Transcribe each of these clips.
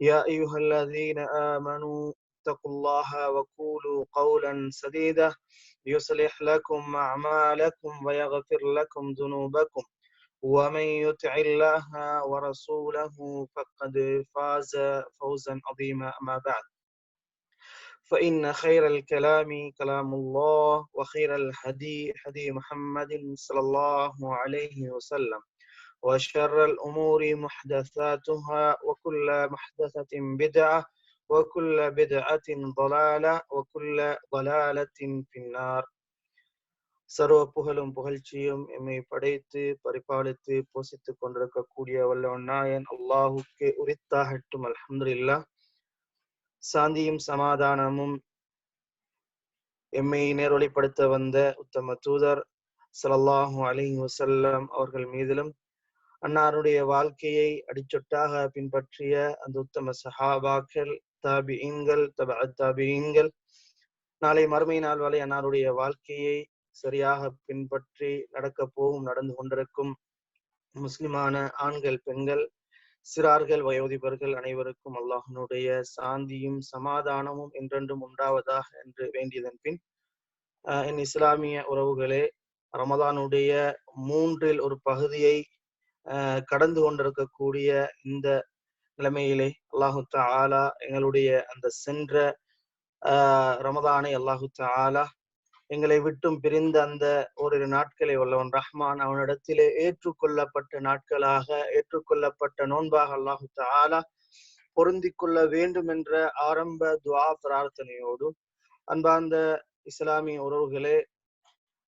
يا أيها الذين آمنوا اتقوا الله وقولوا قولا سديدا يصلح لكم أعمالكم ويغفر لكم ذنوبكم. ومن يطع الله ورسوله فقد فاز فوزا عظيما أما بعد. فإن خير الكلام كلام الله وخير الهدي هدي محمد صلى الله عليه وسلم. وشر الأمور محدثاتها وكل محدثة بدعة وكل بدعة ضلالة وكل ضلالة في النار சர்வ புகழும் புகழ்ச்சியும் எம்மை படைத்து பரிபாலித்து போஷித்துக் கொண்டிருக்கக்கூடிய வல்லவன் நாயன் அல்லாஹுக்கு உரித்தாகட்டும் அல்ஹம்துலில்லா சாந்தியும் சமாதானமும் எம்மை நேர்வழிப்படுத்த வந்த உத்தம தூதர் சலல்லாஹூ அலி வசல்லம் அவர்கள் மீதிலும் அன்னாருடைய வாழ்க்கையை அடிச்சொட்டாக பின்பற்றிய அந்த உத்தம சஹாபாக்கள் தாபியங்கள் தப தாபியங்கள் நாளை மறுமை நாள் வரை அன்னாருடைய வாழ்க்கையை சரியாக பின்பற்றி நடக்க போகும் நடந்து கொண்டிருக்கும் முஸ்லிமான ஆண்கள் பெண்கள் சிறார்கள் வயோதிபர்கள் அனைவருக்கும் அல்லாஹனுடைய சாந்தியும் சமாதானமும் என்றென்றும் உண்டாவதாக என்று வேண்டியதன் பின் என் இஸ்லாமிய உறவுகளே ரமதானுடைய மூன்றில் ஒரு பகுதியை கடந்து கொண்டிருக்கக்கூடிய இந்த நிலைமையிலே அல்லாஹு ஆலா எங்களுடைய அந்த சென்ற ரமதானை அல்லாஹு ஆலா எங்களை விட்டும் பிரிந்த அந்த ஓரிரு நாட்களை வல்லவன் ரஹ்மான் அவனிடத்திலே ஏற்றுக்கொள்ளப்பட்ட நாட்களாக ஏற்றுக்கொள்ளப்பட்ட நோன்பாக அல்லாஹு ஆலா பொருந்தி கொள்ள வேண்டும் என்ற ஆரம்ப துவா பிரார்த்தனையோடும் அன்பார்ந்த இஸ்லாமிய உறவுகளே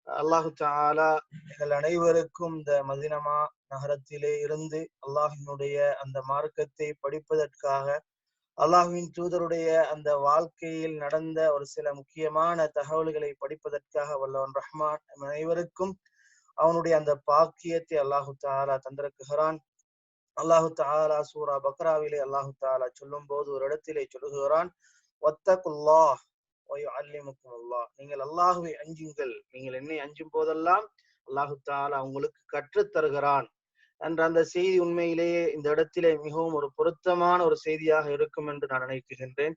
அல்லாஹு தாலா எங்கள் அனைவருக்கும் இந்த மதினமா நகரத்திலே இருந்து அல்லாஹினுடைய அந்த மார்க்கத்தை படிப்பதற்காக அல்லாஹுவின் தூதருடைய அந்த வாழ்க்கையில் நடந்த ஒரு சில முக்கியமான தகவல்களை படிப்பதற்காக வல்லவன் ரஹ்மான் அனைவருக்கும் அவனுடைய அந்த பாக்கியத்தை அல்லாஹு தாலா தந்திருக்குகிறான் அல்லாஹு தாலா சூரா பக்ராவிலே அல்லாஹு தாலா சொல்லும் போது ஒரு இடத்திலே சொல்லுகிறான் ஒத்தகுல்லா அல்லிமுக்கும் அல்லாஹ் நீங்கள் அல்லாஹுவை அஞ்சுங்கள். நீங்கள் என்னை அஞ்சும் போதெல்லாம் அல்லாஹு தாலா உங்களுக்கு கற்றுத் தருகிறான் என்ற அந்த செய்தி உண்மையிலேயே இந்த இடத்திலே மிகவும் ஒரு பொருத்தமான ஒரு செய்தியாக இருக்கும் என்று நான் நினைக்குகின்றேன்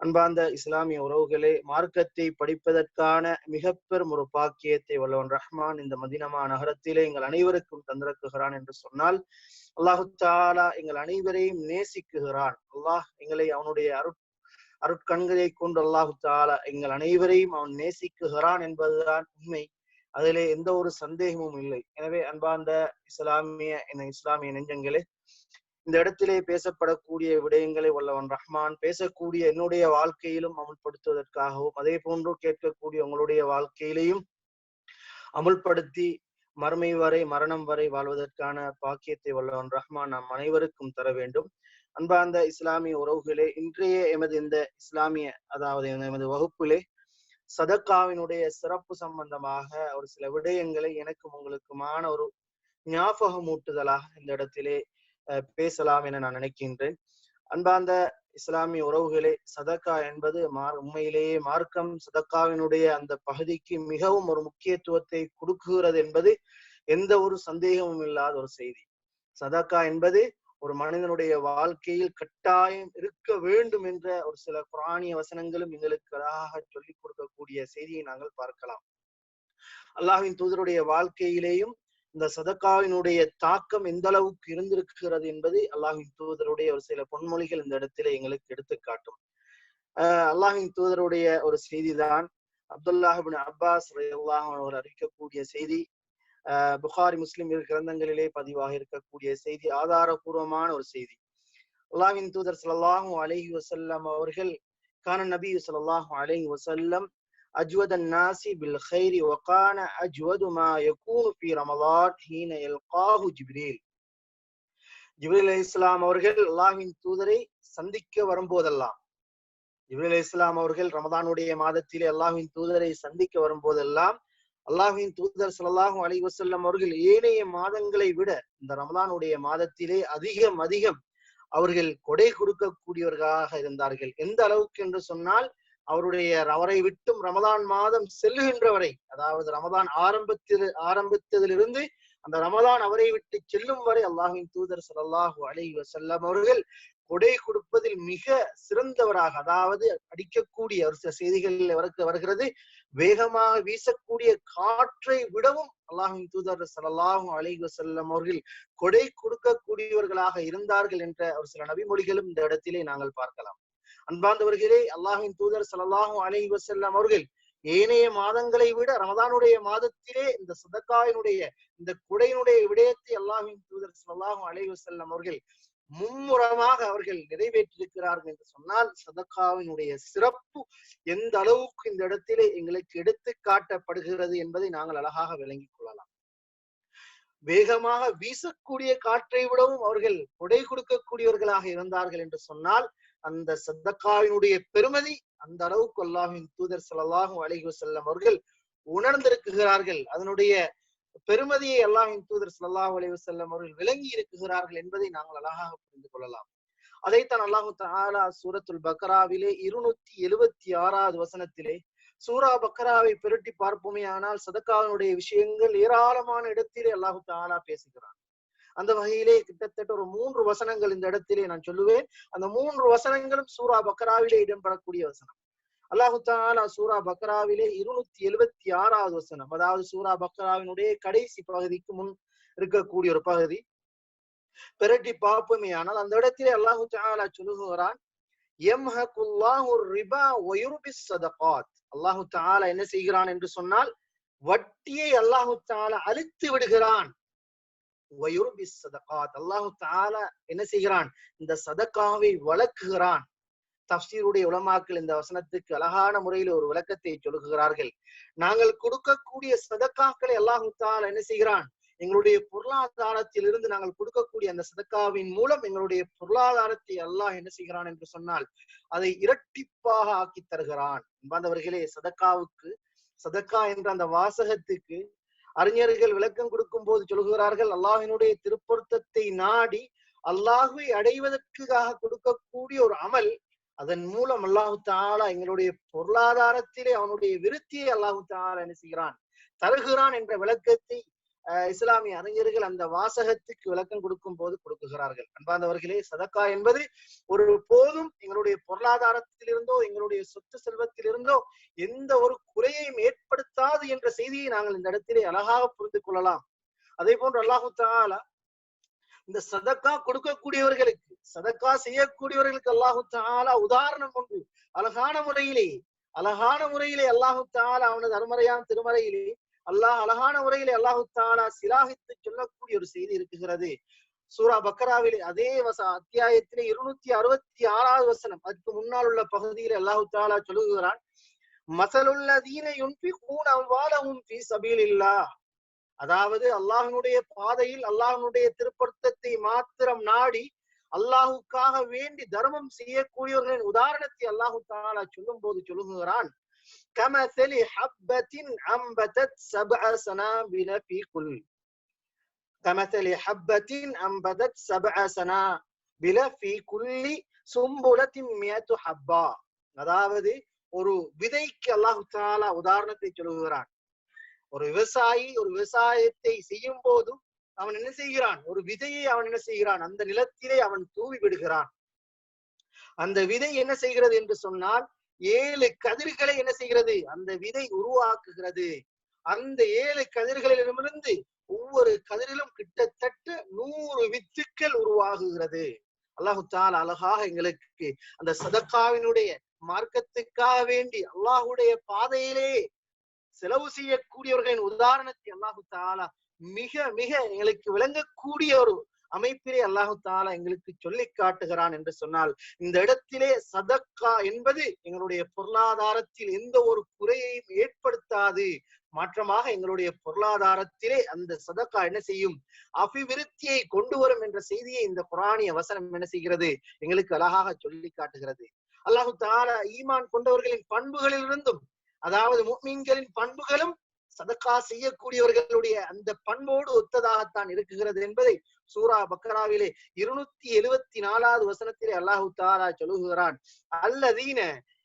அன்பார்ந்த இஸ்லாமிய உறவுகளே மார்க்கத்தை படிப்பதற்கான மிக பெரும் ஒரு பாக்கியத்தை வல்லவன் ரஹ்மான் இந்த மதினமா நகரத்திலே எங்கள் அனைவருக்கும் தந்திருக்குகிறான் என்று சொன்னால் அல்லாஹு தாலா எங்கள் அனைவரையும் நேசிக்குகிறான். அல்லாஹ் எங்களை அவனுடைய அருட் அருட்கண்களை கொண்டு அல்லாஹு தாலா எங்கள் அனைவரையும் அவன் நேசிக்குகிறான் என்பதுதான் உண்மை. அதிலே எந்த ஒரு சந்தேகமும் இல்லை. எனவே அன்பார்ந்த இஸ்லாமிய இஸ்லாமிய நெஞ்சங்களே இந்த இடத்திலே பேசப்படக்கூடிய விடயங்களை வல்லவன் ரஹ்மான் பேசக்கூடிய என்னுடைய வாழ்க்கையிலும் அமுல்படுத்துவதற்காகவும் அதே போன்று கேட்கக்கூடிய உங்களுடைய வாழ்க்கையிலையும் அமுல்படுத்தி மறுமை வரை மரணம் வரை வாழ்வதற்கான பாக்கியத்தை வல்லவன் ரஹ்மான் நாம் அனைவருக்கும் தர வேண்டும். அன்பார்ந்த இஸ்லாமிய உறவுகளே இன்றைய எமது இந்த இஸ்லாமிய அதாவது எமது வகுப்பிலே சதக்காவினுடைய சிறப்பு சம்பந்தமாக ஒரு சில விடயங்களை எனக்கும் உங்களுக்குமான ஒரு ஞாபகமூட்டுதலாக இந்த இடத்திலே பேசலாம் என நான் நினைக்கின்றேன். அன்பார்ந்த இஸ்லாமிய உறவுகளே சதக்கா என்பது மார் உண்மையிலேயே மார்க்கம் சதக்காவினுடைய அந்த பகுதிக்கு மிகவும் ஒரு முக்கியத்துவத்தை கொடுக்குகிறது என்பது எந்த ஒரு சந்தேகமும் இல்லாத ஒரு செய்தி. சதக்கா என்பது ஒரு மனிதனுடைய வாழ்க்கையில் கட்டாயம் இருக்க வேண்டும் என்ற ஒரு சில குரானிய வசனங்களும் எங்களுக்கு அழகாக சொல்லிக் கொடுக்கக்கூடிய செய்தியை நாங்கள் பார்க்கலாம். அல்லாஹின் தூதருடைய வாழ்க்கையிலேயும் இந்த சதக்காவினுடைய தாக்கம் எந்த அளவுக்கு இருந்திருக்கிறது என்பது அல்லாஹின் தூதருடைய ஒரு சில பொன்மொழிகள் இந்த இடத்துல எங்களுக்கு எடுத்துக்காட்டும். அஹ் அல்லாஹின் தூதருடைய ஒரு செய்திதான் அப்துல்லாஹிபின் அப்பாஸ் அவர் அறிவிக்கக்கூடிய செய்தி. புகாரி முஸ்லிம் கிரந்தங்களிலே பதிவாக இருக்கக்கூடிய செய்தி ஆதாரபூர்வமான ஒரு செய்தி. அல்லாவின் தூதர் சல்லாஹூ அலஹி வசல்லம் அவர்கள் கான நபி சல்லாஹூ அலஹி வசல்லம் அஜ்வத் நாசி பில் ஹைரி ஒகான அஜ்வது மா யகூனு ஃபி ரமலான் ஹீன யல்காஹு ஜிப்ரீல். ஜிப்ரீல் அலி இஸ்லாம் அவர்கள் அல்லாஹின் தூதரை சந்திக்க வரும்போதெல்லாம் ஜிப்ரீல் அலி இஸ்லாம் அவர்கள் ரமதானுடைய மாதத்திலே அல்லாஹின் தூதரை சந்திக்க வரும்போதெல்லாம் அல்லாஹின் தூதர் ஸல்லல்லாஹு அலி வசல்லம் அவர்கள் ஏனைய மாதங்களை விட இந்த ரமதானுடைய மாதத்திலே அதிகம் அதிகம் அவர்கள் கொடை கொடுக்கக்கூடியவர்களாக இருந்தார்கள். எந்த அளவுக்கு என்று சொன்னால் அவருடைய அவரை விட்டும் ரமதான் மாதம் செல்லுகின்ற வரை அதாவது ரமதான் ஆரம்பத்தில் ஆரம்பித்ததிலிருந்து அந்த ரமதான் அவரை விட்டு செல்லும் வரை அல்லாஹின் தூதர் ஸல்லல்லாஹு அலி வசல்லம் அவர்கள் கொடை கொடுப்பதில் மிக சிறந்தவராக அதாவது அடிக்கக்கூடிய ஒரு சில செய்திகளில் வரக்கு வருகிறது. வேகமாக வீசக்கூடிய காற்றை விடவும் அல்லாஹின் தூதர் சல்லாஹும் அலிஹு செல்லம் அவர்கள் கொடை கொடுக்கக்கூடியவர்களாக இருந்தார்கள் என்ற ஒரு சில நபிமொழிகளும் இந்த இடத்திலே நாங்கள் பார்க்கலாம். அன்பார்ந்தவர்களே அல்லாஹின் தூதர் சல்லாஹும் அலிஹி வஸல்லம் அவர்கள் ஏனைய மாதங்களை விட ரமதானுடைய மாதத்திலே இந்த சதக்காயினுடைய இந்த குடையினுடைய விடயத்தை அல்லாஹின் தூதர் சல்லாஹும் அலைஹி வஸல்லம் அவர்கள் மும்முரமாக அவர்கள் நிறைவேற்றிருக்கிறார்கள் என்று சொன்னால் சதக்காவினுடைய சிறப்பு எந்த அளவுக்கு இந்த இடத்திலே எங்களுக்கு எடுத்து காட்டப்படுகிறது என்பதை நாங்கள் அழகாக விளங்கிக் கொள்ளலாம். வேகமாக வீசக்கூடிய காற்றை விடவும் அவர்கள் கொடை கொடுக்கக்கூடியவர்களாக இருந்தார்கள் என்று சொன்னால் அந்த சத்தக்காவினுடைய பெருமதி அந்த அளவுக்கு அல்லாஹின் தூதர் ஸல்லல்லாஹு அழகி செல்லும் அவர்கள் உணர்ந்திருக்கிறார்கள். அதனுடைய பெருமதியை அல்லாஹின் தூதர் சல்லாஹ் அலைஹி வஸல்லம் அவர்கள் விளங்கி இருக்கிறார்கள் என்பதை நாங்கள் அழகாக புரிந்து கொள்ளலாம். அதைத்தான் அல்லாஹு தாலா சூரத்துல் பக்ராவிலே இருநூத்தி எழுபத்தி ஆறாவது வசனத்திலே சூரா பக்ராவை பெருட்டி பார்ப்போமே ஆனால் சதக்காவினுடைய விஷயங்கள் ஏராளமான இடத்திலே அல்லாஹு தாலா பேசுகிறான். அந்த வகையிலே கிட்டத்தட்ட ஒரு மூன்று வசனங்கள் இந்த இடத்திலே நான் சொல்லுவேன். அந்த மூன்று வசனங்களும் சூரா பக்ராவிலே இடம்பெறக்கூடிய வசனம். அல்லாஹு தாலா சூரா பக்ராவிலே இருநூத்தி எழுபத்தி ஆறாவது வசனம். அதாவது சூரா பக்ராவினுடைய கடைசி பகுதிக்கு முன் இருக்கக்கூடிய ஒரு பகுதி. பிரட்டி பார்ப்போமே ஆனால் அந்த இடத்திலே அல்லாஹு தாலா சொல்லுகிறான் அல்லாஹு தாலா என்ன செய்கிறான் என்று சொன்னால் வட்டியை அல்லாஹு தாலா அழித்து விடுகிறான். அல்லாஹு தாலா என்ன செய்கிறான்? இந்த சதக்காவை வளர்க்குகிறான் தப்சீருடைய உலமாக்கள் இந்த வசனத்துக்கு அழகான முறையில் ஒரு விளக்கத்தை சொல்லுகிறார்கள். நாங்கள் கொடுக்கக்கூடிய சதக்காக்களை அல்லாஹு என்ன செய்கிறான்? எங்களுடைய பொருளாதாரத்தில் இருந்து நாங்கள் கொடுக்கக்கூடிய அந்த சதக்காவின் மூலம் எங்களுடைய பொருளாதாரத்தை அல்லாஹ் என்ன செய்கிறான் என்று சொன்னால் அதை இரட்டிப்பாக ஆக்கி தருகிறான். என்பாந்தவர்களே சதக்காவுக்கு சதக்கா என்ற அந்த வாசகத்துக்கு அறிஞர்கள் விளக்கம் கொடுக்கும் போது சொல்கிறார்கள் அல்லாஹினுடைய திருப்பொருத்தத்தை நாடி அல்லாஹுவை அடைவதற்காக கொடுக்கக்கூடிய ஒரு அமல் அதன் மூலம் அல்லாஹு தாலா எங்களுடைய பொருளாதாரத்திலே அவனுடைய விருத்தியை அல்லாஹு தாலா என்ன செய்கிறான்? தருகிறான் என்ற விளக்கத்தை இஸ்லாமிய அறிஞர்கள் அந்த வாசகத்துக்கு விளக்கம் கொடுக்கும் போது கொடுக்குகிறார்கள். அன்பாந்தவர்களே சதக்கா என்பது ஒரு போதும் எங்களுடைய பொருளாதாரத்திலிருந்தோ எங்களுடைய சொத்து செல்வத்திலிருந்தோ எந்த ஒரு குறையையும் ஏற்படுத்தாது என்ற செய்தியை நாங்கள் இந்த இடத்திலே அழகாக புரிந்து கொள்ளலாம். அதே போன்று அல்லாஹு தாலா இந்த சதக்கா கொடுக்கக்கூடியவர்களுக்கு சதக்கா செய்யக்கூடியவர்களுக்கு அல்லாஹு தாலா உதாரணம் ஒன்று அழகான முறையிலே அழகான முறையிலே அல்லாஹு தாலா அவனது அருமறையான் திருமறையிலே அல்லாஹ் அழகான முறையிலே அல்லாஹு தாலா சிலாகித்து சொல்லக்கூடிய ஒரு செய்தி இருக்குகிறது. சூரா பக்கராவிலே அதே வச அத்தியாயத்திலே இருநூத்தி அறுபத்தி ஆறாவது வசனம் அதுக்கு முன்னால் உள்ள பகுதியில் அல்லாஹு தாலா சொல்லுகிறான் மசலுள்ள யுன்பி கூன் அவ்வாலவும் ஃபி அதாவது அல்லாஹனுடைய பாதையில் அல்லாஹனுடைய திருப்பொருத்தத்தை மாத்திரம் நாடி அல்லாஹுக்காக வேண்டி தர்மம் செய்யக்கூடியவர்களின் உதாரணத்தை அல்லாஹு தாலா சொல்லும் போது சொல்லுகிறான் கமசலி ஹப்பத்தின் அம்பதத் சப சனாபில பி குல் கமசலி ஹப்பத்தின் அம்பதத் சப சனா பில பி குல்லி சும்புலத்தின் மியத்து ஹப்பா. அதாவது ஒரு விதைக்கு அல்லாஹு தாலா உதாரணத்தை சொல்லுகிறான். ஒரு விவசாயி ஒரு விவசாயத்தை செய்யும் போதும் அவன் என்ன செய்கிறான்? ஒரு விதையை அவன் என்ன செய்கிறான்? அந்த நிலத்திலே அவன் தூவி விடுகிறான். அந்த விதை என்ன செய்கிறது என்று சொன்னால் ஏழு கதிர்களை என்ன செய்கிறது? அந்த விதை உருவாக்குகிறது. அந்த ஏழு கதிர்களிடமிருந்து ஒவ்வொரு கதிரிலும் கிட்டத்தட்ட நூறு வித்துக்கள் உருவாகுகிறது. அல்லாஹு தால் அழகாக எங்களுக்கு அந்த சதக்காவினுடைய மார்க்கத்துக்காக வேண்டி அல்லாஹுடைய பாதையிலே செலவு செய்யக்கூடியவர்களின் உதாரணத்தை அல்லாஹு தாலா மிக மிக எங்களுக்கு விளங்கக்கூடிய ஒரு அமைப்பிலே அல்லாஹு தாலா எங்களுக்கு சொல்லி காட்டுகிறான் என்று சொன்னால் இந்த இடத்திலே சதக்கா என்பது எங்களுடைய பொருளாதாரத்தில் எந்த ஒரு குறையையும் ஏற்படுத்தாது. மாற்றமாக எங்களுடைய பொருளாதாரத்திலே அந்த சதக்கா என்ன செய்யும்? அபிவிருத்தியை கொண்டு வரும் என்ற செய்தியை இந்த குரானிய வசனம் என்ன செய்கிறது? எங்களுக்கு அழகாக சொல்லி காட்டுகிறது. அல்லாஹு தாலா ஈமான் கொண்டவர்களின் பண்புகளிலிருந்தும் அதாவது முக்மீன்களின் பண்புகளும் சதக்கா செய்யக்கூடியவர்களுடைய அந்த பண்போடு ஒத்ததாகத்தான் இருக்குகிறது என்பதை சூரா பக்கராவிலே இருநூத்தி எழுவத்தி நாலாவது வசனத்திலே அல்லாஹு தாரா சொல்லுகிறான். அல்லதீன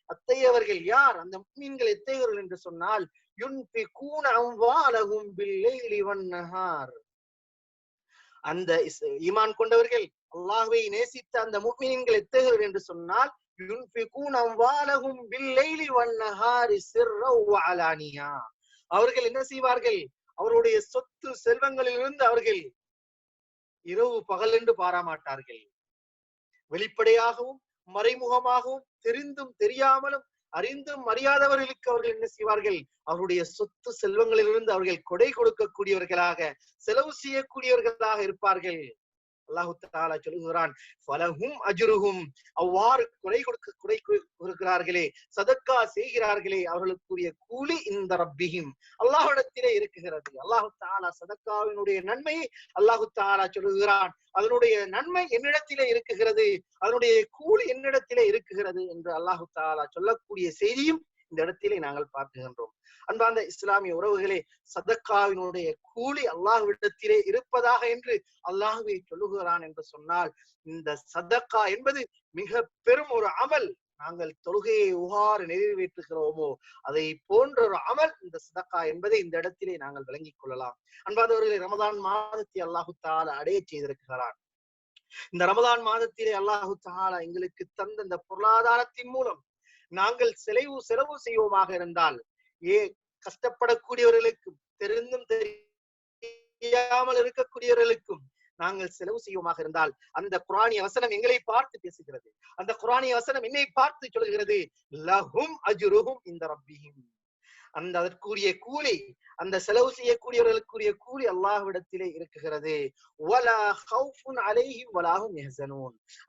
அத்தையவர்கள் யார்? அந்த மீன்கள் எத்தையவர்கள் என்று சொன்னால் யுன்பிகூன அம்வாலஹும் பில்லைலி வன்னஹார் அந்த ஈமான் கொண்டவர்கள் அல்லாஹுவை நேசித்த அந்த முக்மீன்கள் எத்தகையவர்கள் என்று சொன்னால் யுன்பிகூன அம்வாலஹும் பில்லைலி வன்னஹாரி சிர்ரா அலானியா. அவர்கள் என்ன செய்வார்கள்? அவருடைய சொத்து செல்வங்களிலிருந்து அவர்கள் இரவு பகல் என்று பாராமாட்டார்கள். வெளிப்படையாகவும் மறைமுகமாகவும் தெரிந்தும் தெரியாமலும் அறிந்தும் அறியாதவர்களுக்கு அவர்கள் என்ன செய்வார்கள்? அவருடைய சொத்து செல்வங்களிலிருந்து அவர்கள் கொடை கொடுக்கக்கூடியவர்களாக செலவு செய்யக்கூடியவர்களாக இருப்பார்கள். அல்லாஹு தாலா சொல்லுகிறான் ஃபலஹும் அவ்வாறு குறை கொடுக்க குறை கொடுக்கிறார்களே சதக்கா செய்கிறார்களே அவர்களுக்குரிய கூலி இந்த ரப்பியும் அல்லாஹிடத்திலே இருக்குகிறது. அல்லாஹு தாலா சதக்காவினுடைய நன்மையை அல்லாஹு தாலா சொல்லுகிறான் அதனுடைய நன்மை என்னிடத்திலே இருக்குகிறது அதனுடைய கூலி என்னிடத்திலே இருக்குகிறது என்று அல்லாஹு தாலா சொல்லக்கூடிய செய்தியும் இந்த இடத்திலே நாங்கள் பார்க்குகின்றோம். அன்பார்ந்த இஸ்லாமிய உறவுகளே சதக்காவினுடைய கூலி அல்லாஹ்விடத்திலே இருப்பதாக என்று அல்லாஹுவை சொல்லுகிறான் என்று சொன்னால் இந்த சதக்கா என்பது மிக பெரும் ஒரு அமல். நாங்கள் தொழுகையை உகாறு நிறைவேற்றுகிறோமோ அதை போன்ற ஒரு அமல் இந்த சதக்கா என்பதை இந்த இடத்திலே நாங்கள் விளங்கிக் கொள்ளலாம். அன்பாதவர்களை ரமதான் மாதத்தை அல்லாஹு தாலா அடைய செய்திருக்கிறான். இந்த ரமதான் மாதத்திலே அல்லாஹு தாலா எங்களுக்கு தந்த இந்த பொருளாதாரத்தின் மூலம் நாங்கள் செலவு செலவு செய்வோமாக இருந்தால் ஏ கஷ்டப்படக்கூடியவர்களுக்கும் தெரிந்தும் தெரியாமல் இருக்கக்கூடியவர்களுக்கும் நாங்கள் செலவு செய்வோமாக இருந்தால் அந்த குரானிய வசனம் எங்களை பார்த்து பேசுகிறது. அந்த குரானிய வசனம் என்னை பார்த்து சொல்கிறது லஹும் அஜுருஹும் இந்த ரப்பியும் அந்த அதற்குரிய கூலி அந்த செலவு செய்யக்கூடியவர்களுக்குரிய கூலி அல்லாஹ்விடத்திலே இருக்குகிறது.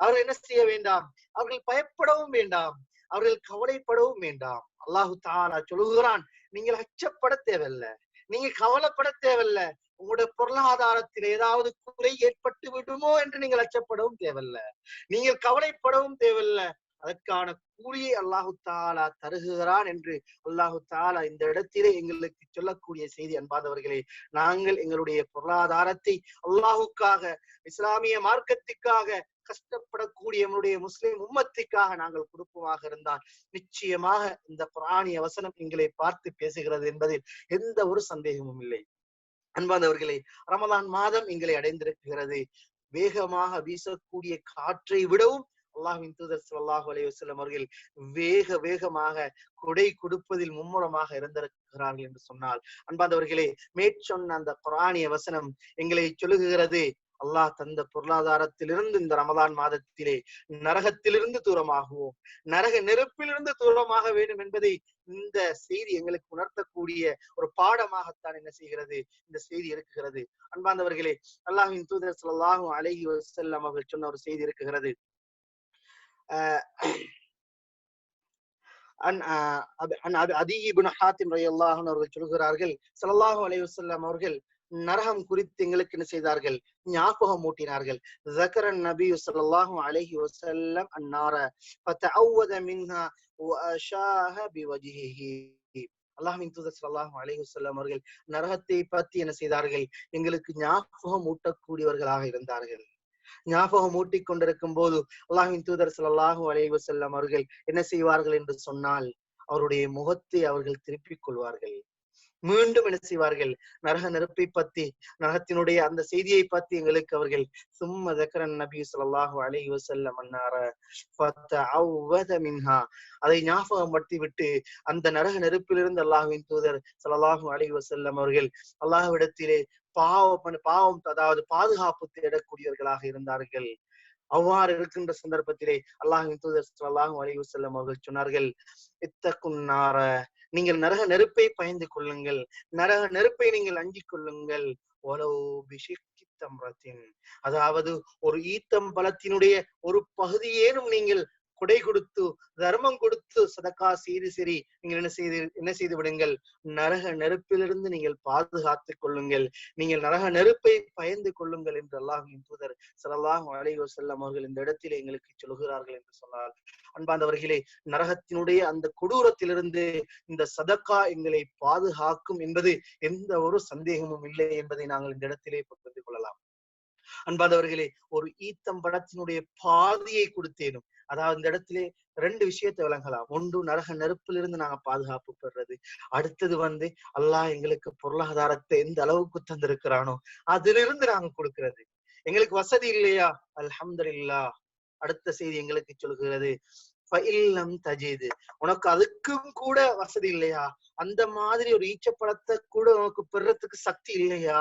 அவர்கள் என்ன செய்ய வேண்டாம்? அவர்கள் பயப்படவும் வேண்டாம். அவர்கள் கவலைப்படவும் வேண்டாம். அல்லாஹு தாலா சொல்லுகிறான் நீங்கள் அச்சப்பட தேவையில்ல. நீங்க கவலைப்பட தேவையில்ல. உங்களுடைய பொருளாதாரத்தில் ஏதாவது குறை ஏற்பட்டு விடுமோ என்று நீங்கள் அச்சப்படவும் தேவையில்லை. நீங்கள் கவலைப்படவும் தேவையில்லை. அதற்கான கூலியை அல்லாஹு தாலா தருகிறான் என்று அல்லாஹு தாலா இந்த இடத்திலே எங்களுக்கு சொல்லக்கூடிய செய்தி அன்பாதவர்களே நாங்கள் எங்களுடைய பொருளாதாரத்தை அல்லாஹுக்காக இஸ்லாமிய மார்க்கத்துக்காக கஷ்டப்படக்கூடியவனுடைய முஸ்லிம் உம்மத்திற்காக நாங்கள் கொடுப்போமாக இருந்தால் நிச்சயமாக இந்த குரானிய வசனம் எங்களை பார்த்து பேசுகிறது என்பதில் எந்த ஒரு சந்தேகமும் இல்லை. அன்பாந்தவர்களே ரமதான் மாதம் எங்களை அடைந்திருக்கிறது. வேகமாக வீசக்கூடிய காற்றை விடவும் அல்லாஹின் தூதர் ஸல்லல்லாஹு அலையுசல்லம் அவர்கள் வேக வேகமாக கொடை கொடுப்பதில் மும்முரமாக இருந்திருக்கிறார்கள் என்று சொன்னால். அன்பாந்தவர்களே மேற்சொன்ன அந்த குரானிய வசனம் எங்களை சொல்லுகிறது. அல்லாஹ் தந்த பொருளாதாரத்திலிருந்து இந்த ரமதான் மாதத்திலே நரகத்திலிருந்து தூரமாகுவோம். நரக நெருப்பிலிருந்து தூரமாக வேண்டும் என்பதை இந்த செய்தி எங்களுக்கு உணர்த்தக்கூடிய ஒரு பாடமாகத்தான் என்ன செய்கிறது? இந்த செய்தி இருக்குகிறது அன்பாந்தவர்களே அல்லாஹின் தூதர் ஸல்லல்லாஹு அழகி வஸல்லம் அவர்கள் சொன்ன ஒரு செய்தி இருக்குகிறது அன் ஆஹ் அன் ஹாத்திம் அவர்கள் சொல்கிறார்கள் சல்லாஹூ அலைவசல்லாம் அவர்கள் நரகம் குறித்து எங்களுக்கு என்ன செய்தார்கள்? ஞாபகம் ஊட்டினார்கள். ஜக்கரன் நபி சல்லாஹு அலஹி வசல்லம் அன்னார பத்த அவ்வத மின்ஹா அல்லாஹின் தூதர் சல்லாஹு அலஹி வல்லம் அவர்கள் நரகத்தை பற்றி என்ன செய்தார்கள்? எங்களுக்கு ஞாபகம் ஊட்டக்கூடியவர்களாக இருந்தார்கள். ஞாபகம் ஊட்டிக் கொண்டிருக்கும் போது அல்லாஹின் தூதர் சல்லாஹு அலஹி வசல்லம் அவர்கள் என்ன செய்வார்கள் என்று சொன்னால் அவருடைய முகத்தை அவர்கள் திருப்பிக் கொள்வார்கள். மீண்டும் என்ன செய்வார்கள்? நரக நெருப்பை பத்தி நரகத்தினுடைய அந்த செய்தியை பத்தி எங்களுக்கு அவர்கள் சும்ம தக்கரன் நபி சொல்லாஹு அலைஹி வஸல்லம் அன்னார மின்ஹா. அதை ஞாபகப்படுத்தி விட்டு அந்த நரக நெருப்பிலிருந்து அல்லாஹுவின் தூதர் ஸல்லல்லாஹு அலைஹி வசல்லம் அவர்கள் அல்லாஹ்விடத்திலே பாவம் பாவம் அதாவது பாதுகாப்பு தேடக்கூடியவர்களாக இருந்தார்கள். அவ்வாறு இருக்கின்ற சந்தர்ப்பத்திலே அல்லாஹின் தூதர் அல்லாஹும் அலைஹி வஸல்லம் அவர்கள் சொன்னார்கள் இத்தகுன்னார நீங்கள் நரக நெருப்பை பயந்து கொள்ளுங்கள். நரக நெருப்பை நீங்கள் அஞ்சிக் கொள்ளுங்கள். அதாவது ஒரு ஈத்தம் பலத்தினுடைய ஒரு பகுதியேனும் நீங்கள் கொடை கொடுத்து தர்மம் கொடுத்து சதக்கா செய்து சரி நீங்கள் என்ன செய்து என்ன செய்து விடுங்கள்? நரக நெருப்பிலிருந்து நீங்கள் பாதுகாத்துக் கொள்ளுங்கள். நீங்கள் நரக நெருப்பை பயந்து கொள்ளுங்கள் என்று அல்லாஹின் தூதர் ஸல்லல்லாஹு அலைஹி செல்லம் அவர்கள் இந்த இடத்திலே எங்களுக்கு சொல்கிறார்கள் என்று சொன்னால் அன்பாந்தவர்களே நரகத்தினுடைய அந்த கொடூரத்திலிருந்து இந்த சதக்கா எங்களை பாதுகாக்கும் என்பது எந்த ஒரு சந்தேகமும் இல்லை என்பதை நாங்கள் இந்த இடத்திலே பகிர்ந்து கொள்ளலாம். அன்பாதவர்களே ஒரு ஈத்தம் படத்தினுடைய பாதியை கொடுத்தேனும் அதாவது இந்த இடத்துல ரெண்டு விஷயத்தை விளங்கலாம். ஒன்று நரக நெருப்பிலிருந்து நாங்க பாதுகாப்பு பெறுறது. அடுத்தது வந்து அல்லாஹ் எங்களுக்கு பொருளாதாரத்தை எந்த அளவுக்கு தந்திருக்கிறானோ அதிலிருந்து நாங்க கொடுக்கறது. எங்களுக்கு வசதி இல்லையா? அல்ஹம்துலில்லா. அடுத்த செய்தி எங்களுக்கு சொல்கிறது ஃபஇல்லம் தஜீது. உனக்கு அதுக்கும் கூட வசதி இல்லையா? அந்த மாதிரி ஒரு ஈச்சப்படத்தை கூட உனக்கு பெறத்துக்கு சக்தி இல்லையா?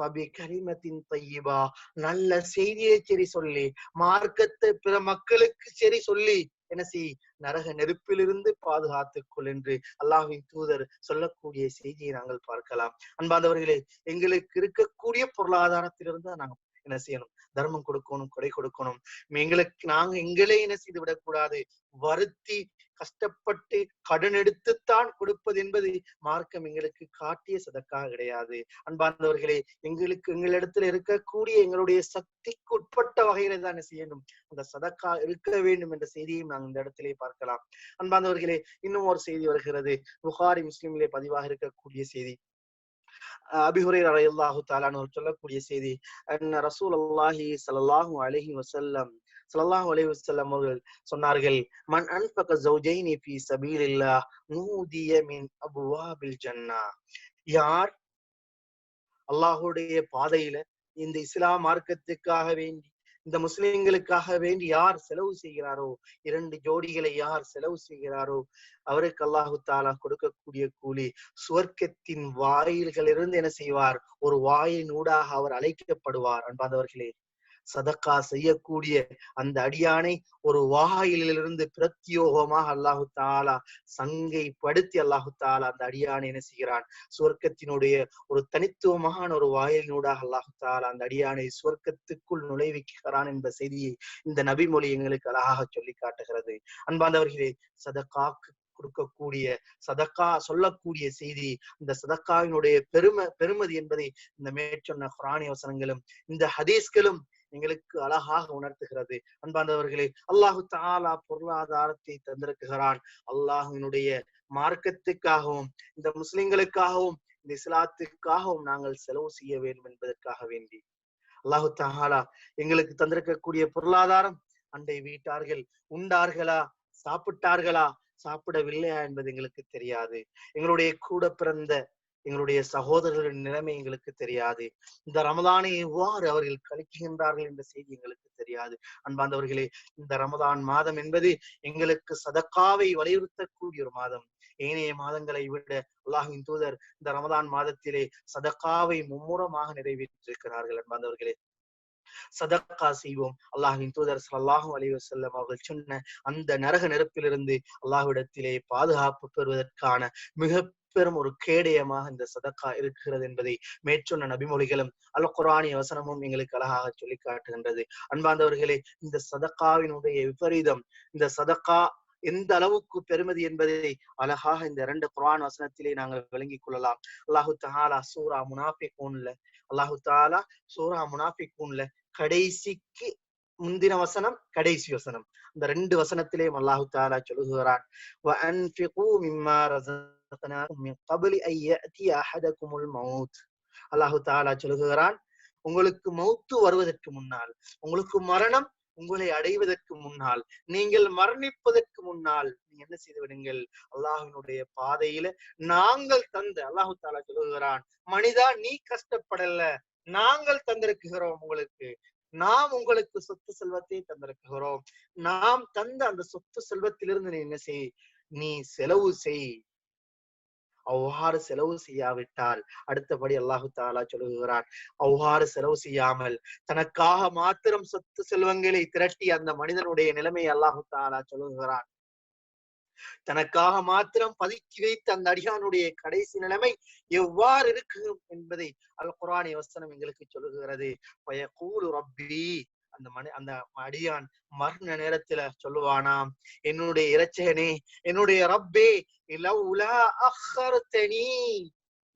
பபி கரிமத்தின் தையிபா நல்ல செய்தியை சரி சொல்லி மார்க்கத்தை பிற மக்களுக்கு சரி சொல்லி என்ன செய் நரக நெருப்பிலிருந்து பாதுகாத்துக்கொள் என்று அல்லாஹின் தூதர் சொல்லக்கூடிய செய்தியை நாங்கள் பார்க்கலாம். அன்பாந்தவர்களே எங்களுக்கு இருக்கக்கூடிய பொருளாதாரத்திலிருந்து நாங்க என்ன செய்யணும்? தர்மம் கொடுக்கணும் கொடை கொடுக்கணும். எங்களுக்கு நாங்க எங்களே என்ன செய்து விடக்கூடாது? வருத்தி கஷ்டப்பட்டு கடன் எடுத்துத்தான் கொடுப்பது என்பது மார்க்கம் எங்களுக்கு காட்டிய சதக்கா கிடையாது. அன்பார்ந்தவர்களே எங்களுக்கு எங்களிடத்துல இருக்கக்கூடிய எங்களுடைய சக்திக்கு உட்பட்ட வகையில தான் செய்யணும். அந்த சதக்கா இருக்க வேண்டும் என்ற செய்தியும் நாங்கள் இந்த இடத்திலே பார்க்கலாம். அன்பார்ந்தவர்களே இன்னும் ஒரு செய்தி வருகிறது. புகாரி முஸ்லிமிலே பதிவாக இருக்கக்கூடிய செய்தி. அபிஹுரை அலையல்லாஹு தாலான்னு சொல்லக்கூடிய செய்தி. அன்ன ரசூல் அல்லாஹி சல்லாஹூ அலஹி வசல்லம் ஸல்லல்லாஹு அலைவசல்லம் அவர்கள் சொன்னார்கள் மன் அன்பக ஜௌஜைனி ஃபீ சபீலில்லாஹ் நூதிய மின் அபுவாபில் ஜன்னா. யார்? அல்லாஹுடைய பாதையில இந்த இஸ்லாம் மார்க்கத்துக்காக வேண்டி இந்த முஸ்லிம்களுக்காக வேண்டி யார் செலவு செய்கிறாரோ இரண்டு ஜோடிகளை யார் செலவு செய்கிறாரோ அவருக்கு அல்லாஹு தாலா கொடுக்கக்கூடிய கூலி சுவர்க்கத்தின் வாயில்களிலிருந்து என்ன செய்வார்? ஒரு வாயின் ஊடாக அவர் அழைக்கப்படுவார். அன்பாதவர்களே சதக்கா செய்யக்கூடிய அந்த அடியானை ஒரு வாயிலிருந்து பிரத்யோகமாக அல்லாஹு தாலா சங்கை படுத்தி அல்லாஹு தாலா அந்த அடியானை என்ன செய்கிறான்? சுவர்க்கத்தினுடைய ஒரு தனித்துவமான ஒரு வாயிலினூடாக அல்லாஹு தாலா அந்த அடியானை சுவர்க்கத்துக்குள் நுழைவிக்கிறான் என்ற செய்தியை இந்த நபிமொழி எங்களுக்கு அழகாக சொல்லி காட்டுகிறது. அன்பாந்தவர்களே சதக்காக்கு கொடுக்கக்கூடிய சதக்கா சொல்லக்கூடிய செய்தி இந்த சதக்காவினுடைய பெருமை பெருமதி என்பதை இந்த மேற்சொன்ன குரானி வசனங்களும் இந்த ஹதீஸ்களும் எங்களுக்கு அழகாக உணர்த்துகிறது. அன்பாந்தவர்களே அல்லாஹு தாலா பொருளாதாரத்தை தந்திருக்குகிறான் அல்லாஹினுடைய மார்க்கத்துக்காகவும் இந்த முஸ்லிம்களுக்காகவும் இந்த இஸ்லாத்துக்காகவும் நாங்கள் செலவு செய்ய வேண்டும் என்பதற்காக வேண்டி. அல்லாஹு தாலா எங்களுக்கு தந்திருக்கக்கூடிய பொருளாதாரம் அண்டை வீட்டார்கள் உண்டார்களா சாப்பிட்டார்களா சாப்பிடவில்லையா என்பது எங்களுக்கு தெரியாது. எங்களுடைய கூட பிறந்த எங்களுடைய சகோதரர்களின் நிலைமை எங்களுக்கு தெரியாது. இந்த ரமதானை எவ்வாறு அவர்கள் கழிக்கின்றார்கள் என்ற செய்தி எங்களுக்கு தெரியாது. அன்பாந்தவர்களே இந்த ரமதான் மாதம் என்பது எங்களுக்கு சதக்காவை வலியுறுத்தக்கூடிய ஒரு மாதம். ஏனைய மாதங்களை விட அல்லாஹின் தூதர் இந்த ரமதான் மாதத்திலே சதக்காவை மும்முரமாக நிறைவேற்றிருக்கிறார்கள் அன்பாந்தவர்களே சதக்கா செய்வோம். அல்லாஹின் தூதர் சல்லாஹும் அலி வசல்லம் அவர்கள் சொன்ன அந்த நரக நெருப்பிலிருந்து அல்லாஹ்விடத்திலே பாதுகாப்பு பெறுவதற்கான மிக பெரும் ஒரு கேடயமாக இந்த சதக்கா இருக்கிறது என்பதை மேற்சொன்ன நபிமொழிகளும் அல் குரானிய வசனமும் எங்களுக்கு அழகாக சொல்லி காட்டுகின்றது. அன்பாந்தவர்களே இந்த சதக்காவினுடைய விபரீதம் இந்த சதக்கா எந்த அளவுக்கு பெருமதி என்பதை அழகாக இந்த இரண்டு குரான் வசனத்திலே நாங்கள் விளங்கிக் கொள்ளலாம். அல்லாஹு தாலா சூரா முனாஃபிகூன்ல அல்லாஹு தாலா சூரா முனாஃபிகூன்ல கடைசிக்கு முந்தின வசனம் கடைசி வசனம். இந்த ரெண்டு வசனத்திலேயும் அல்லாஹு தாலா சொல்லுகிறான் அல்லாஹு தாலா சொல்லுகிறான் உங்களுக்கு மௌத்து வருவதற்கு முன்னால் உங்களுக்கு மரணம் உங்களை அடைவதற்கு முன்னால் நீங்கள் மரணிப்பதற்கு முன்னால் நீ என்ன செய்து விடுங்கள்? அல்லாஹினுடைய பாதையில நாங்கள் தந்த அல்லாஹு தாலா சொல்லுகிறான் மனிதா நீ கஷ்டப்படல. நாங்கள் தந்திருக்கிறோம் உங்களுக்கு. நாம் உங்களுக்கு சொத்து செல்வத்தை தந்திருக்கிறோம். நாம் தந்த அந்த சொத்து செல்வத்திலிருந்து நீ என்ன செய்? நீ செலவு செய். அவ்வாறு செலவு செய்யாவிட்டால் அடுத்தபடி அல்லாஹு தாலா சொல்லுகிறார் அவ்வாறு செலவு செய்யாமல் தனக்காக மாத்திரம் சொத்து செல்வங்களை திரட்டி அந்த மனிதனுடைய நிலைமை அல்லாஹு தாலா சொல்லுகிறார் தனக்காக மாத்திரம் பதுக்கி வைத்த அந்த அடியானுடைய கடைசி நிலைமை எவ்வாறு இருக்கும் என்பதை அல் குரானி வசனம் எங்களுக்கு சொல்லுகிறது. பயகூலு ரப்பி அந்த மனி அந்த அடியான் மரண நேரத்துல சொல்லுவானாம் என்னுடைய இறைச்சகனே என்னுடைய ரப்பே லவ்லா அஹர்தனி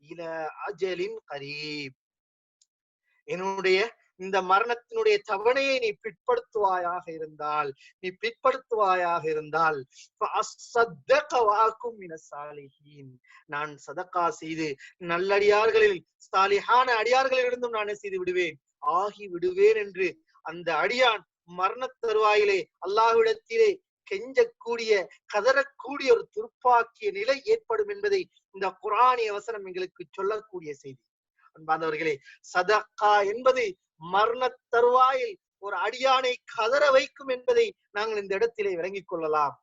இல அஜலின் கரீப். என்னுடைய இந்த மரணத்தினுடைய தவணையை நீ பிற்படுத்துவாயாக இருந்தால் நீ பிற்படுத்துவாயாக இருந்தால் நான் சதக்கா செய்து நல்லடியார்களில் சாலிஹான அடியார்களிலிருந்தும் நான் செய்து விடுவேன். ஆகி விடுவேன் என்று அந்த அடியான் மரண தருவாயிலே அல்லாஹ்விடத்திலே கெஞ்சக்கூடிய கதறக்கூடிய ஒரு துர்ப்பாக்கிய நிலை ஏற்படும் என்பதை இந்த குரானிய வசனம் எங்களுக்கு சொல்லக்கூடிய செய்தி. அன்பாந்தவர்களே சதக்கா என்பது மரண தருவாயில் ஒரு அடியானை கதற வைக்கும் என்பதை நாங்கள் இந்த இடத்திலே விளங்கிக் கொள்ளலாம்.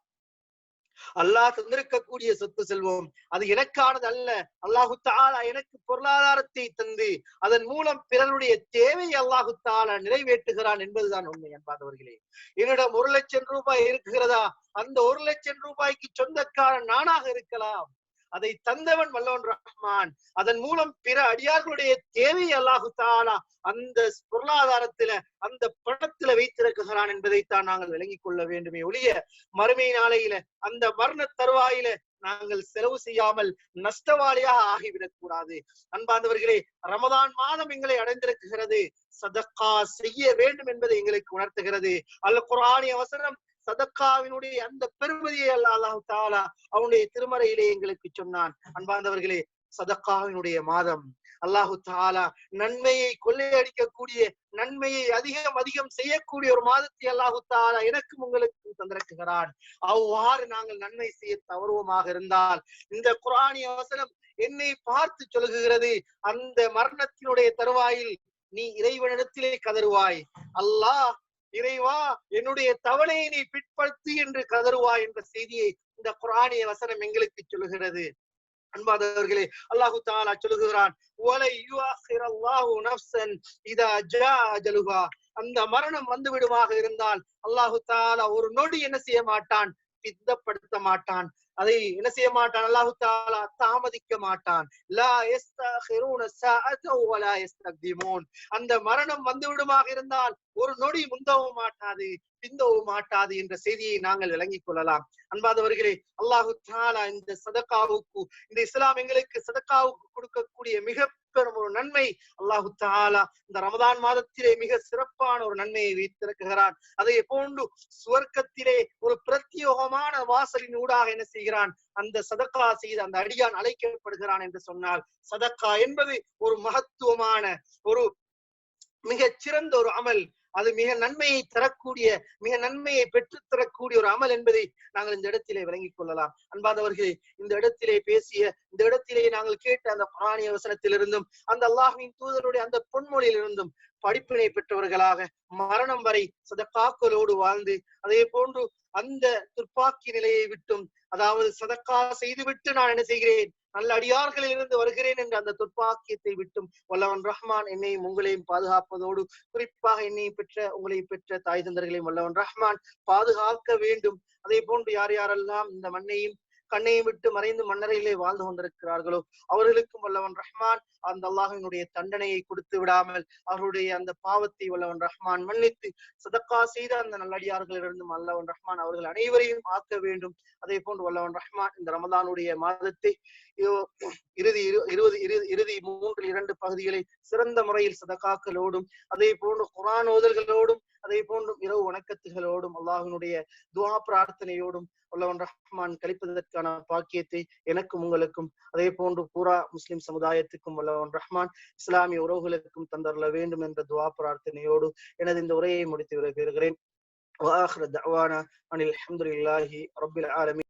அல்லாஹ் தந்திருக்கக்கூடிய சொத்து செல்வம். அது எனக்கானது அல்ல. அல்லாஹு தாலா எனக்கு பொருளாதாரத்தை தந்து அதன் மூலம் பிறருடைய தேவை அல்லாஹு தாலா நிறைவேற்றுகிறான் என்பதுதான் உண்மை என்பாதவர்களே என்னிடம் ஒரு லட்சம் ரூபாய் இருக்கிறதா? அந்த ஒரு லட்சம் ரூபாய்க்கு சொந்தக்காரன் நானாக இருக்கலாம். அதை தந்தவன் வல்லவன் ரஹ்மான். அதன் மூலம் பிற அடியார்களுடைய தேவை அல்லாஹு தாலா அந்த பொருளாதாரத்துல அந்த பணத்துல வைத்திருக்கிறான் என்பதைத்தான் நாங்கள் விளங்கிக் கொள்ள வேண்டுமே ஒழிய மறுமை நாளையில அந்த மரண தருவாயில நாங்கள் செலவு செய்யாமல் நஷ்டவாளியாக ஆகிவிடக் கூடாது. அன்பாந்தவர்களே ரமதான் மாதம் எங்களை அடைந்திருக்கிறது. சதக்கா செய்ய வேண்டும் என்பதை எங்களுக்கு உணர்த்துகிறது. அல்ல குரானிய அவசரம் சதக்காவினுடைய அந்த பெருமதியை அல்ல அல்லாஹு தாலா அவனுடைய திருமறையிலே எங்களுக்கு சொன்னான். அன்பார்ந்தவர்களே சதக்காவினுடைய மாதம். அல்லாஹு தாலா நன்மையை கொள்ளையடிக்கக்கூடிய நன்மையை அதிகம் அதிகம் செய்யக்கூடிய ஒரு மாதத்தை அல்லாஹு தாலா எனக்கும் உங்களுக்கும் தந்திருக்கிறான். அவ்வாறு நாங்கள் நன்மை செய்ய தவறுவமாக இருந்தால் இந்த குரானிய வசனம் என்னை பார்த்து சொல்லுகிறது. அந்த மரணத்தினுடைய தருவாயில் நீ இறைவனிடத்திலே கதறுவாய். அல்லாஹ் இறைவா என்னுடைய தவணையை நீ பிற்படுத்தி என்று கதறுவா என்ற செய்தியை இந்த குரானிய வசனம் எங்களுக்கு சொல்லுகிறது. அன்பாதவர்களே அல்லாஹு தாலா சொல்லுகிறான் அந்த மரணம் வந்து விடுமாக இருந்தால் அல்லாஹு தாலா ஒரு நொடி என்ன செய்ய மாட்டான்? பித்தப்படுத்த மாட்டான். அதை என்ன செய்ய மாட்டான்? அல்லாஹு தாலா தாமதிக்க மாட்டான். அந்த மரணம் வந்து விடுமாக இருந்தால் ஒரு நொடி முந்தவும் மாட்டாது பிந்தவும் மாட்டாது என்ற செய்தியை நாங்கள் விளங்கிக் கொள்ளலாம். அன்பாதவர்களே அல்லாஹு தாலா இந்த சதக்காவுக்கு இந்த இஸ்லாம் எங்களுக்கு சதக்காவுக்கு கொடுக்கக்கூடிய மிக பெரும் ஒரு நன்மை அல்லாஹு தாலா இந்த ரமதான் மாதத்திலே மிக சிறப்பான ஒரு நன்மையை வைத்திருக்கிறான். அதை போன்று சுவர்க்கத்திலே ஒரு பிரத்யோகமான வாசலின் ஊடாக என்ன செய்கிறான்? அந்த சதக்கா செய்து அந்த அடியான் அழைக்கப்படுகிறான் என்று சொன்னால் சதக்கா என்பது ஒரு மகத்துவமான ஒரு மிகச் சிறந்த ஒரு அமல் அது மிக நன்மையை தரக்கூடிய மிக நன்மையை பெற்று தரக்கூடிய ஒரு அமல் என்பதை நாங்கள் இந்த இடத்திலே விளங்கிக் கொள்ளலாம். அன்பாதவர்களே இந்த இடத்திலே பேசிய இந்த இடத்திலே நாங்கள் கேட்ட அந்த புராணிய வசனத்திலிருந்தும் அந்த அல்லாஹின் தூதருடைய அந்த பொன்மொழியிலிருந்தும் படிப்பினை பெற்றவர்களாக மரணம் வரை சதக்காக்களோடு வாழ்ந்து அதே போன்று அந்த துப்பாக்கி நிலையை விட்டும் அதாவது சதக்கா செய்துவிட்டு நான் என்ன செய்கிறேன்? நல்ல அடியார்களில் இருந்து வருகிறேன் என்ற அந்த துர்ப்பாக்கியத்தை விட்டும் வல்லவன் ரஹ்மான் என்னையும் உங்களையும் பாதுகாப்பதோடு குறிப்பாக என்னையும் பெற்ற உங்களையும் பெற்ற தாய் தந்தர்களையும் வல்லவன் ரஹ்மான் பாதுகாக்க வேண்டும். அதே போன்று யார் யாரெல்லாம் இந்த மண்ணையும் கண்ணையும் விட்டு மறைந்து மன்னரையிலே வாழ்ந்து கொண்டிருக்கிறார்களோ அவர்களுக்கும் வல்லவன் ரஹ்மான் அந்த அல்லாஹினுடைய தண்டனையை கொடுத்து விடாமல் அவருடைய அந்த பாவத்தை வல்லவன் ரஹ்மான் மன்னித்து சதக்கா செய்த அந்த நல்லடியார்களிலிருந்தும் வல்லவன் ரஹ்மான் அவர்கள் அனைவரையும் ஆக்க வேண்டும். அதே போன்று வல்லவன் ரஹ்மான் இந்த ரமதானுடைய மாதத்தை இறுதி இருபது இறுதி மூன்றில் இரண்டு பகுதிகளை சிறந்த முறையில் சதகாக்களோடும் அதே போன்று குரான் ஓதல்களோடும் அதே போன்றும் இரவு வணக்கத்துகளோடும் அல்லாஹினுடைய துவா பிரார்த்தனையோடும் உள்ளவன் ரஹ்மான் கழிப்பதற்கான பாக்கியத்தை எனக்கும் உங்களுக்கும் அதே போன்று பூரா முஸ்லிம் சமுதாயத்துக்கும் வல்லவன் ரஹ்மான் இஸ்லாமிய உறவுகளுக்கும் தந்தரல வேண்டும் என்ற துவா பிரார்த்தனையோடு எனது இந்த உரையை முடித்து விரும்புகிறேன் வாஹர் தவானா அனில் அஹமதுல்லாஹி ரபில் ஆலமின்.